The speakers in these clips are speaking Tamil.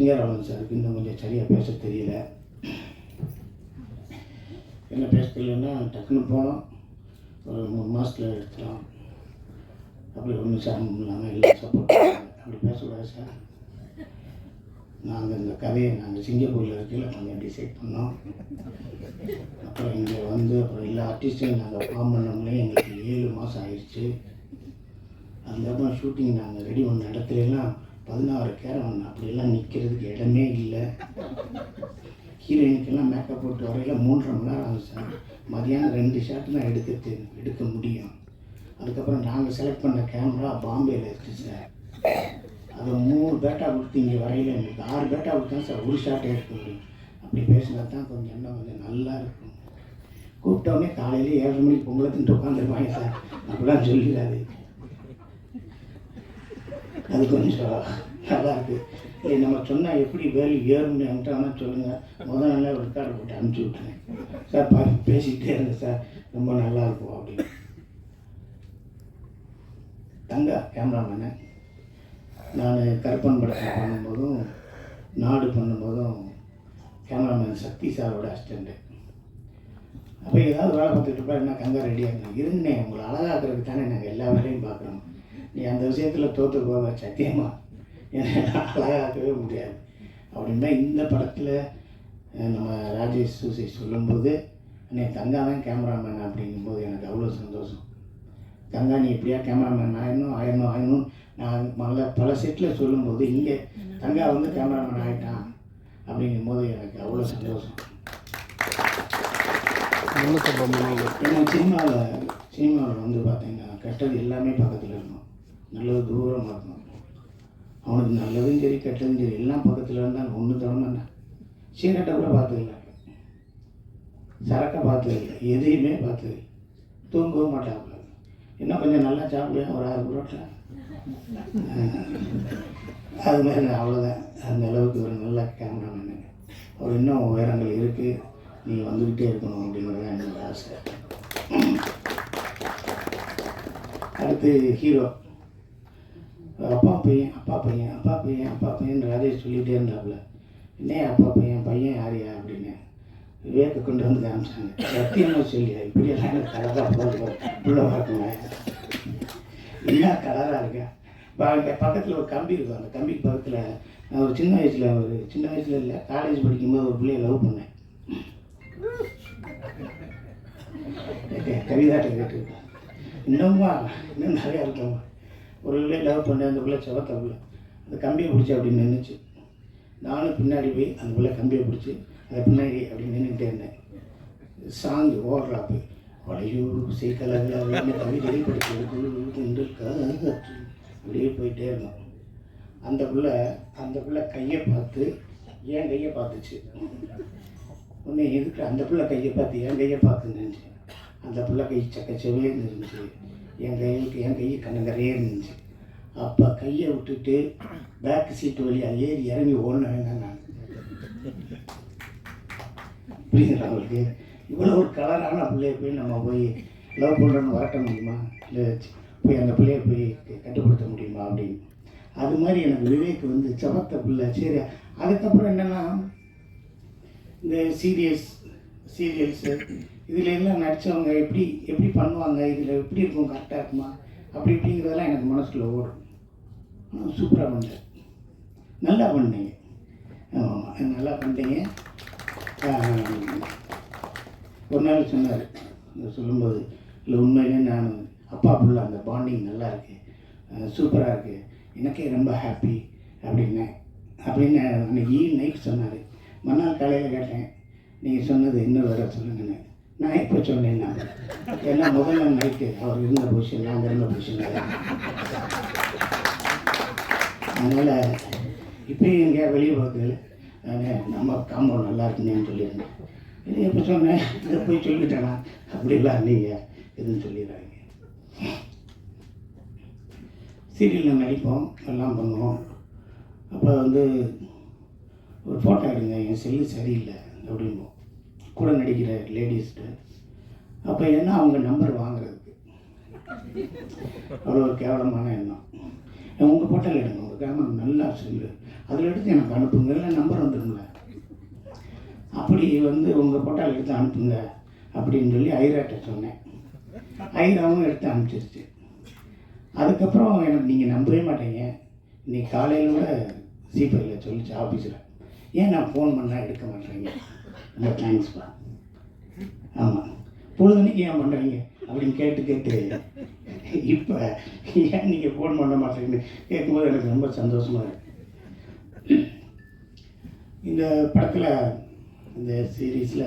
சிங்கராவளன் சாருக்கு இன்னும் கொஞ்சம் சரியாக பேச தெரியல. என்ன பேச தெரியலன்னா டக்குன்னு போனோம். ஒரு மூணு மாதத்தில் எடுத்துலாம் அப்படி ஒன்றும் சிரமம் இல்லாமல் எல்லாம் சப்போர்ட் அப்படி பேசக்கூடாது சார். நாங்கள் இந்த கதையை நாங்கள் சிங்கப்பூரில் இருக்கையில் கொஞ்சம் டிசைட் பண்ணோம். அப்புறம் இங்கே வந்து அப்புறம் எல்லா ஆர்டிஸ்டையும் நாங்கள் ஃபார்ம் பண்ணோம்னே எங்களுக்கு ஏழு மாதம் ஆயிடுச்சு. அதுக்கப்புறம் ஷூட்டிங் நாங்கள் ரெடி பண்ண இடத்துலலாம் பதினாறு கேரவன் அப்படியெல்லாம் நிற்கிறதுக்கு இடமே இல்லை. ஹீரோயினுக்கெல்லாம் மேக்கப் போட்டு வரையில் மூன்றரை மணி நேரம் ஆகும் சார். மதியானம் ரெண்டு ஷாட் தான் எடுக்க எடுக்க முடியும். அதுக்கப்புறம் நாங்கள் செலக்ட் பண்ண கேமரா பாம்பேயில் இருக்குது சார். அது மூணு பேட்டா கொடுத்து இங்கே வரையில் எங்களுக்கு ஆறு பேட்டா கொடுத்தா சார் ஒரு ஷாட்டே எடுக்க முடியும். அப்படி பேசினா தான் கொஞ்சம் இன்னும் கொஞ்சம் நல்லா இருக்கும். கூப்பிட்டோடனே காலையிலே ஏழரை மணிக்கு பொங்கலை தின்ட்டு உட்காந்துருப்பாங்க சார். அப்படிலாம் சொல்லிடாது அது கொஞ்சம் நல்லா இருக்குது இல்லை நம்ம சொன்னால் எப்படி வேலை ஏறும்னு என்கிட்ட ஆனால் சொல்லுங்கள் முதல் நாளே ஒரு கார்டை போட்டு அனுப்பிச்சி விட்ருங்க சார் பா பேசிக்கிட்டே இருங்க சார். ரொம்ப நல்லா இருக்கும் அப்படின்னு. தங்க கேமராமேனு நான் கருப்பன் படத்தில் பண்ணும்போதும் நாடு பண்ணும்போதும் கேமராமேன் சக்தி சாரோட அசிஸ்டண்ட்டு அப்போ ஏதாவது வேலை பார்த்துட்டு இருப்பா என்ன கங்கா ரெடியாக இருந்தேன் இருந்தேன் உங்களை அழகாக்குறதுக்கு தானே நாங்கள் எல்லா வேலையும் பார்க்குறோம். நீ அந்த விஷயத்தில் தோற்று போவ சத்தியமா? என்னை அழகாக்கவே முடியாது. அப்படின்னா இந்த படத்தில் நம்ம ராஜேஷ் சூசி சொல்லும்போது அண்ணே தங்கா தான் கேமராமேன் அப்படிங்கும்போது எனக்கு அவ்வளோ சந்தோஷம். தங்கா நீ எப்படியா கேமராமேன் ஆயிடணும் ஆயிடணும் ஆயிடணும் நான் மல்ல பல செட்டில் சொல்லும்போது இங்கே தங்கா வந்து கேமராமேன் ஆகிட்டான் அப்படிங்கும்போது எனக்கு அவ்வளோ சந்தோஷம். நல்ல ஏன்னா சினிமாவில் சினிமாவில் வந்து பார்த்தீங்கன்னா கெட்டது எல்லாமே பக்கத்தில் இருக்கணும். நல்லது தூரமாக இருக்கணும் அவனுக்கு நல்லதும் சரி கெட்டதும் சரி எல்லாம் பக்கத்தில் இருந்தால் ஒன்று தவணை சீரட்டை கூட பார்த்ததில்ல சரக்கை பார்த்ததில்லை எதையுமே பார்த்ததில்லை தூங்கவும் மாட்டாப்புல. இன்னும் கொஞ்சம் நல்லா சாப்பிடுவேன் ஒரு ஆறு புரோட்டா. அது மாதிரி அவ்வளோதான் அந்த அளவுக்கு ஒரு நல்ல கேமராமேனு அவர் இன்னும் உயரங்கள் இருக்குது நீ வந்துக்கிட்டே இருக்கணும் அப்படிங்கிறது தான் என்னோட ஆசை. அடுத்து ஹீரோ அப்பா பையன் அப்பா பையன் அப்பா பையன் அப்பா பையன் ராஜேஷ் சொல்லிகிட்டே இருந்தாப்புல என்ன அப்பா பையன் பையன் யாரையா அப்படின்னு விவேக கொண்டு வந்து காமிச்சாங்க. சத்தியமாக சொல்லியா இப்படியெல்லாம் எனக்கு கலராக போடுவோம் உள்ள பார்க்குங்க என்ன கலராக இருக்கேன் இப்போ அங்கே பக்கத்தில் ஒரு கம்பி இருக்கும் அந்த கம்பிக்கு பக்கத்தில் நான் ஒரு சின்ன வயசில் ஒரு சின்ன வயசில் இல்லை காலேஜ் படிக்கும்போது ஒரு பிள்ளைய லவ் பண்ணேன். கவிதாட்டை கேட்டுருக்கேன் இன்னும்மா இன்னும் நிறையா இருக்கலாமா ஒரு பிள்ளைய லவ் பண்ணேன் அந்த பிள்ளை செவத்த பிள்ளை அந்த கம்பியை பிடிச்சி அப்படி நின்றுச்சு நானும் பின்னாடி போய் அந்த பிள்ளை கம்பியை பிடிச்சி அந்த பின்னாடி அப்படி நின்றுக்கிட்டே இருந்தேன். சாங் ஓடுறாப்பு வளையூ சீக்கலகல கவிதை படிக்கிறது அப்படியே போயிட்டே இருந்தோம். அந்த பிள்ளை அந்த பிள்ளை கையை பார்த்து என் கையை பார்த்துச்சு. உடனே எதுக்கு அந்த பிள்ளை கையை பார்த்து என் கையை பார்த்து நினச்சி அந்த பிள்ளை கை சக்கச்சவே இருந்துச்சு. என் கைக்கு என் கை நிறைய இருந்துச்சு. அப்போ கையை விட்டுட்டு பேக் சீட்டு வழியாக ஏறி இறங்கி ஓடினேன் நான். புரியுதுங்களா அவங்களுக்கு இவ்வளோ ஒரு கலரான பிள்ளைய போய் நம்ம போய் லவ் பண்ணுறோன்னு வரட்ட முடியுமா? இல்லை போய் அந்த பிள்ளைய போய் கட்டுப்படுத்த முடியுமா அப்படின்னு. அது மாதிரி எனக்கு விவேக் வந்து செவத்த பிள்ளை. சரி அதுக்கப்புறம் என்னென்னா இந்த சீரியஸ் சீரியல்ஸு இதில் எல்லாம் நடித்தவங்க எப்படி எப்படி பண்ணுவாங்க இதில் எப்படி இருக்கும் கரெக்டாக இருக்குமா? அப்படி இப்படிங்கிறதெல்லாம் எனக்கு மனசில் ஓடும். சூப்பராக பண்ணேன் நல்லா பண்ணீங்க. ஆமாம் நல்லா பண்ணிட்டீங்க ஒரு நாள் சொன்னார். சொல்லும்போது இல்லை உண்மையிலே நான் அப்பா பிள்ளை அந்த பாண்டிங் நல்லா இருக்குது சூப்பராக இருக்குது எனக்கே ரொம்ப ஹாப்பி அப்படின்னேன் அப்படின்னு அன்னைக்கு நைட் சொன்னார். மறுநாள் காலையில் கேட்டேன். நீங்கள் சொன்னது இன்னொரு வர சொல்லுங்கன்னு. நான் இப்போ சொன்னேன் நான். ஏன்னா முதல்ல நைட்டு அவர் இருந்த பொசிஷன் நான் இருந்த பொசிஷன் அதனால் இப்போயும் எங்கேயா வெளியே பார்க்கல நம்ம காம்பவுண்ட் நல்லா இருக்குன்னு சொல்லியிருந்தேன். இது எப்போ சொன்னேன் இதை போய் சொல்லிட்டேனா? அப்படிலாம் நீங்கள் எதுவும் சொல்லிடுறாங்க. சீரியலில் நடிப்போம் எல்லாம் பண்ணுவோம். அப்போ வந்து ஒரு ஃபோட்டோ எடுங்க என் செல்லு சரியில்லை அப்படிம்போம். கூட நடிக்கிற லேடிஸ்ட்டு அப்போ என்ன அவங்க நம்பர் வாங்குறதுக்கு? அவ்வளோ ஒரு கேவலமான எண்ணம். உங்கள் ஃபோட்டோவில் எடுங்க. உங்கள் கேமரா நல்லா செல்லு. அதில் எடுத்து எனக்கு அனுப்புங்க. இல்லை நம்பர் வந்துடும்ல அப்படி வந்து உங்கள் போட்டால் எடுத்து அனுப்புங்க அப்படின்னு சொல்லி ஐராட்ட சொன்னேன். ஐராவும் எடுத்து அனுப்பிச்சிருச்சு. அதுக்கப்புறம் எனக்கு நீங்கள் நம்பவே மாட்டீங்க. இன்னைக்கு காலையில் கூட சிபிஐயில் சொல்லிச்சு ஆஃபீஸில் ஏன் நான் ஃபோன் பண்ணால் எடுக்க மாட்டேறீங்க ரொம்ப தேங்க்ஸ்ப்பா ஆமாம் பொழுதுனைக்கு ஏன் பண்ணுறீங்க அப்படின்னு கேட்டு கேட்டு. இப்போ ஏன் நீங்கள் ஃபோன் பண்ண மாட்டேங்கன்னு கேட்கும்போது எனக்கு ரொம்ப சந்தோஷமாக இருக்கு. இந்த படத்தில் இந்த சீரீஸில்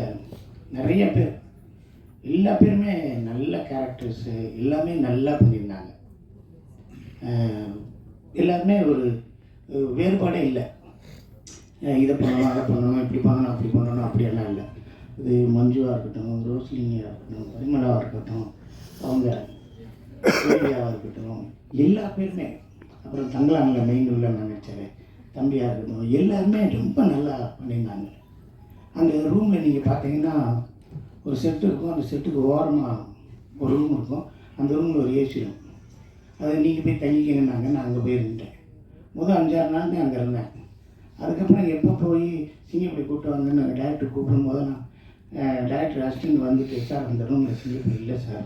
நிறைய பேர் எல்லா பேருமே நல்ல கேரக்டர்ஸு எல்லாமே நல்லா பண்ணியிருந்தாங்க. எல்லாருமே ஒரு வேறுபாடே இல்லை. இதை பண்ணணும் அதை பண்ணணும் இப்படி பண்ணணும் அப்படி பண்ணணும் அப்படியெல்லாம் இல்லை. இது மஞ்சுவாக இருக்கட்டும் ரோஸ்லிங்காக இருக்கட்டும் பரிமலாவாக இருக்கட்டும் அவங்க சூர்யாவாக இருக்கட்டும் எல்லா பேருமே. அப்புறம் தங்கலாமில் மெயின் உள்ள நினைச்சாரு தம்பியாக இருக்கட்டும் எல்லாருமே ரொம்ப நல்லா பண்ணியிருந்தாங்க. அந்த ரூமில் நீங்கள் பார்த்தீங்கன்னா ஒரு செட்டு இருக்கும் அந்த செட்டுக்கு ஓரமாக ஒரு ரூம் இருக்கும். அந்த ரூமில் ஒரு ஏசி ரூம் அதை நீங்கள் போய் தங்கிக்கங்கன்னாங்க நான் அங்கே போயிருந்தேன் முதல் அஞ்சாறு நாள் அங்கே இருந்தேன். அதுக்கப்புறம் எப்போ போய் சிங்கப்படி கூப்பிட்டு வந்தேன்னு டேரக்டர் கூப்பிடும் போது நான் டேரக்டர் அசிஸ்டன்ட் வந்துட்டு சார் அந்த ரூமில் சிங்கப்படி இல்லை சார்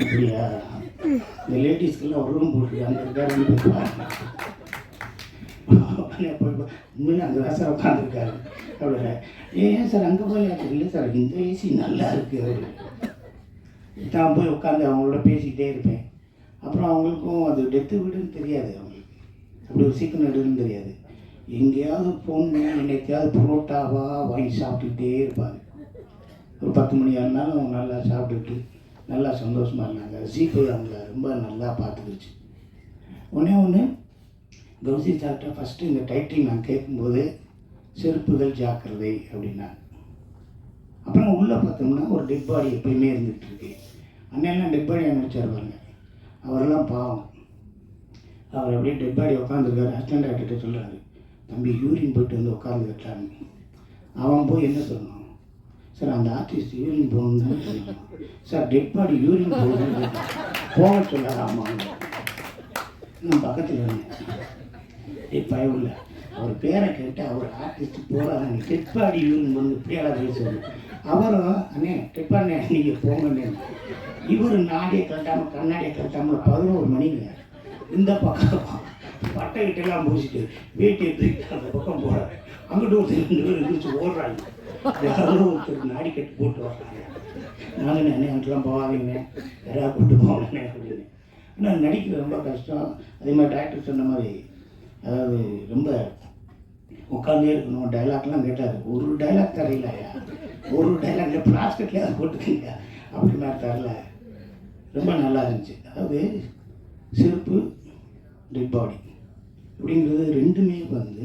அப்படியா? இந்த லேடிஸ்க்கெல்லாம் ஒரு ரூம் போட்டுருக்கு அந்த இருக்காருன்னு போய் பாருங்க. உண்மையிலே அங்கே சார் உட்காந்துருக்காரு அப்படின்னா ஏன் சார் அங்கே போய் இல்லை சார் இந்த ஏசி நல்லா இருக்குது தான் நான் போய் உட்காந்து அவங்களோட பேசிக்கிட்டே இருப்பேன். அப்புறம் அவங்களுக்கும் அது டெத்து வீடுன்னு தெரியாது அவங்களுக்கு. அப்படி ஒரு சீக்கிரம் வீடுன்னு தெரியாது. எங்கேயாவது போகணுன்னா என்னைக்காவது புரோட்டாவா வாங்கி சாப்பிட்டுக்கிட்டே இருப்பாங்க ஒரு பத்து மணி ஆனாலும் நல்லா சாப்பிட்டுட்டு நல்லா சந்தோஷமாக இருந்தாங்க. ஜீபே அவங்கள ரொம்ப நல்லா பார்த்துக்கிச்சு. ஒன்றே ஒன்று கௌசி சாப்பிட்டா ஃபஸ்ட்டு இந்த டைட்டில் நான் கேட்கும்போது செருப்புகள் ஜாக்கிரதை அப்படின்னாங்க அப்புறம் உள்ளே பார்த்தோம்னா ஒரு டெட் பாடி எப்பயுமே இருந்துகிட்ருக்கு அண்ணெல்லாம் டெட் பாடி நினச்சார் பாருங்க. அவரெல்லாம் பாவம். அவர் அப்படியே டெட் பாடி உட்காந்துருக்காரு அசிஸ்டன்ட் டாக்டர்கிட்ட சொல்கிறாரு தம்பி யூரின் போயிட்டு வந்து உட்காந்து உட்காந்துக்கிட்டான்னு அவன் போய் என்ன சொல்லணும்? சார் அந்த ஆர்டிஸ்ட் யூரின் போகணுன்னு தான் சொல்லணும் சார் டெட் பாடி யூரின் போகணுன்னு போக சொல்லாத ஆமாம் நான் பக்கத்தில் இருந்தேன் இப்போ பயவுள்ள அவர் பேரை கேட்டு அவர் ஆர்டிஸ்ட் போகிறாங்க டெட்பாடி யூரின் வந்து இப்படியால பேசுவார் அவரும் அண்ணே டெட்பாண்ணே நீங்கள் போங்கண்ணே இவர் நாடியை கட்டாமல் கண்ணாடியை கட்டாமல் பதினோரு மணிங்க. இந்த பக்கம் பட்டை கிட்டெல்லாம் முடிச்சுட்டு வீட்டை தூக்கிட்டு அந்த பக்கம் போகிறாங்க அங்கிட்டு ஒருத்தர் ரெண்டு பேர் ஓடுறாங்க. யாரோ ஒருத்தர் நாடி கட்டி போட்டு வர்றாங்க. நாங்கள் அண்ணே அங்கெல்லாம் போகாதீங்க. யாராவது கூட்டு போங்கண்ணே அப்படின்னு. ஆனால் நடிக்க ரொம்ப கஷ்டம். அதே மாதிரி டாக்டர் சொன்ன மாதிரி அதாவது ரொம்ப உட்காந்தே இருக்கணும். டைலாக்லாம் கேட்டார் ஒரு டைலாக் தரையிலையா ஒரு டைலாக்ல பிளாஸ்டிக்லேயே போட்டுக்கீங்க. அப்படி மாதிரி தரல. ரொம்ப நல்லா இருந்துச்சு. அதாவது செருப்பு டெட் பாடி அப்படிங்கிறது ரெண்டுமே வந்து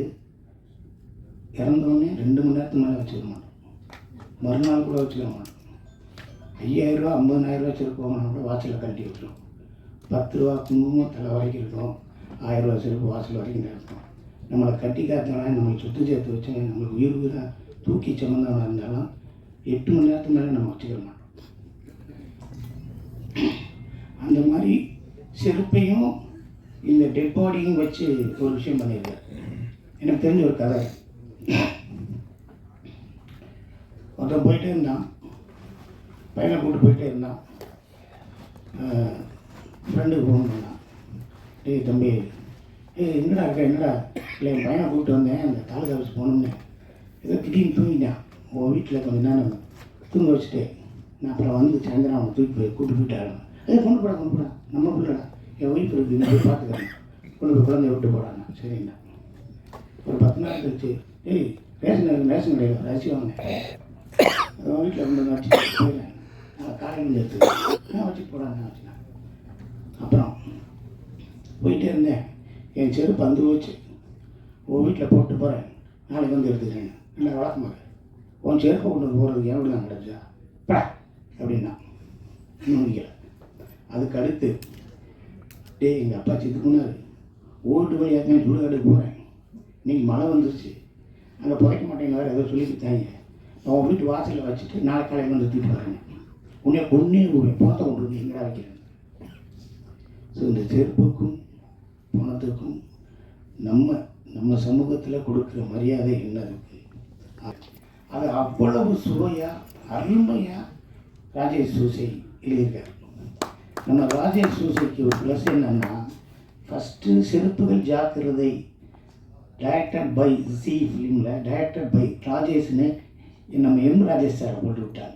இறந்தோடனே ரெண்டு மணி நேரத்துக்கு மேலே வச்சுக்க மாட்டோம். மறுநாள் கூட வச்சுக்க மாட்டோம். ஐயாயிரரூவா ஐம்பதனாயிரரூவா செருப்பு வாங்கினா கூட வாசலில் கட்டி வச்சிரும் பத்து ரூபா குங்குமம் தலை வரைக்கும் இருக்கும். ஆயிரரூவா செருப்பு வாசல் வரைக்கும் இருக்கும். நம்மளை கட்டி காத்தவனா நம்மளுக்கு சுத்தம் சேர்த்து வச்சு நம்மளுக்கு உயிர் உயிராக தூக்கி சுமந்தவனா இருந்தாலும் எட்டு மணி நேரத்துக்கு மேலே நம்ம வச்சுக்கிற மாட்டோம். அந்த மாதிரி செருப்பையும் இந்த டெட் பாடியும் வச்சு ஒரு விஷயம் பண்ணியிருக்காரு எனக்கு தெரிஞ்ச ஒரு கதை. ஒருத்தன் போயிட்டே இருந்தான். பையனை கூட்டு போயிட்டே இருந்தான். ஃப்ரெண்டுக்கு ஃபோன் பண்ணான். டேய் தம்பி ஏய் என்னடா இருக்க? என்னடா? இல்லை என் பையனை கூப்பிட்டு வந்தேன். அந்த தாலுகா ஆஃபீஸ் போகணும்னு. ஏதோ திடீர்னு தூங்கிட்டான். உன் வீட்டில் கொஞ்ச நேரம் தூங்க வச்சுட்டு நான் அப்புறம் வந்து சாயந்தரம் அவன் தூக்கி போய் கூட்டு போயிட்டாரு ஏதோ கொண்டு போடா கொண்டு போடா. நம்ம பிள்ளைடா. என் ஒய்ஃப் இருக்குது நான் போய் பார்த்துக்கிறேன் கொண்டு குழந்தைய விட்டு போடாண்ணா சரிங்களா? ஒரு பத்து நாள் கழிச்சு ஏய் ரேஷன் ரேஷன் கடையில் ரசி வாங்க வீட்டில் கொண்டு வந்து வச்சு போயிடுறேன். நான் காலையில் எடுத்து நான் வச்சு போடாங்க வச்சுனா அப்புறம் போயிட்டே இருந்தேன். என் செருப்பு வந்து போச்சு. உன் வீட்டில் போட்டு போகிறேன் நாளைக்கு வந்து எடுத்துக்கிறேன் இல்லை வழக்கமாக உன் செருப்பை கொண்டு போகிறதுக்கு என் வீடு கிடச்சா? அப்படின்னா. இன்னும் முடிக்கல. அதுக்கு அடுத்து டேய் எங்கள் அப்பா சித்துக்குனாரு ஓட்டு வழியாக தான் சுடுகாடுக்கு போகிறேன் இன்னைக்கு மழை வந்துருச்சு. அங்கே புதைக்க மாட்டேங்க வேறு ஏதோ சொல்லிக்கிட்டாங்க அவன் வீட்டு வாசலில் வச்சுட்டு நாளை காலையில் வந்து தூக்கிட்டு வரேன். உன்னை கொன்னே விடுவேன். பணத்தை கொண்டு எங்கடா வைக்கிறேன் ஸோ இந்த செருப்புக்கும் பணத்துக்கும் நம்ம நம்ம சமூகத்தில் கொடுக்குற மரியாதை என்ன இருக்குது அது அவ்வளவு சுவையாக அருமையாக ராஜேஷ் சூசை எழுதியிருக்காரு. நம்ம ராஜேஷ் சூசைக்கு ஒரு ப்ளஸ் என்னன்னா ஃபஸ்ட்டு செருப்புகள் ஜாக்கிரதை டைரக்டட் பை சி ஃபிலிமில் டைரக்டட் பை ராஜேஷ்னு நம்ம எம் ராஜேஷ் சாரை போட்டு விட்டாங்க.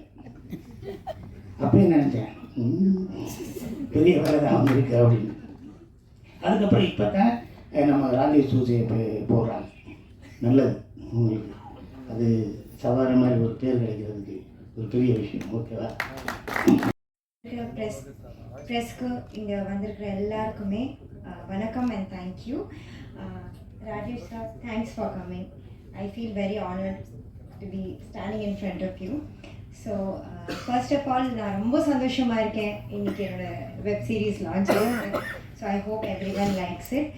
அப்பயே நினச்சேன்? பெரிய வேலை தான் வந்திருக்கு அப்படின்னு. அதுக்கப்புறம் இப்போ தான் நம்ம ராஜேஷ் சூசையை போடுறாங்க. நல்லது உங்களுக்கு. அது சவாரி மாதிரி ஒரு பேர் கிடைக்கிறதுக்கு ஒரு பெரிய விஷயம் ஓகேவா இருக்கிற ப்ரெஸ் ப்ரெஸ்க்கு இங்கே வந்திருக்கிற எல்லாருக்குமே வணக்கம் and thank you Rajesh sir thanks for coming I feel very honoured to be standing in front of you so first of all நான் ரொம்ப சந்தோஷமாக இருக்கேன். இன்னைக்கு என்னோட web series launch so I hope everyone likes it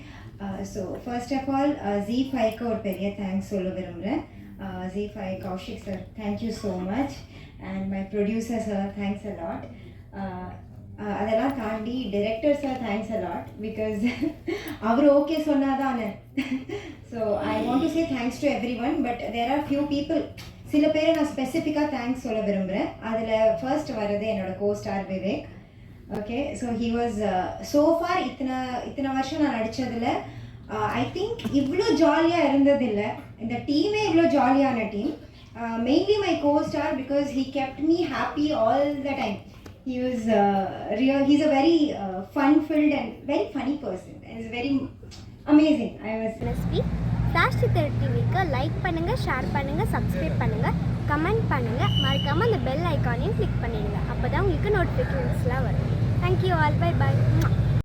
so first of all G ஃபைவ்க்கு ஒரு பெரிய தேங்க்ஸ் சொல்ல விரும்புகிறேன் G five Kaushik sir thank you so much and my producer sir thanks a lot அதெல்லாம் தாண்டி director sir thanks a lot because our okay சொன்னாதானே? So I want to say thanks to everyone but there are few people சில பேரை நான் ஸ்பெசிஃபிக்காக தேங்க்ஸ் சொல்ல விரும்புகிறேன் அதில் ஃபர்ஸ்ட் வர்றது என்னோட co star Vivek okay so he was so far இத்தனை இத்தனை வருஷம் நான் நடித்ததில் ஐ uh, திங்க் இவ்வளோ ஜாலியாக இருந்ததில்லை. இந்த டீமே இவ்வளோ ஜாலியான team mainly my co star because he kept me happy all the time he was uh, real he's a very uh, fun filled and very funny person. He's very amazing. I was SP flash சித்தர் டிவிக்கு லைக் பண்ணுங்கள் ஷேர் பண்ணுங்கள் சப்ஸ்கிரைப் பண்ணுங்கள் கமெண்ட் பண்ணுங்கள் மறக்காமல் அந்த பெல் ஐக்கானையும் கிளிக் பண்ணிடுங்க. அப்போ தான் உங்களுக்கு நோட்டிஃபிகேஷன்ஸ்லாம் வரும். Thank you all by by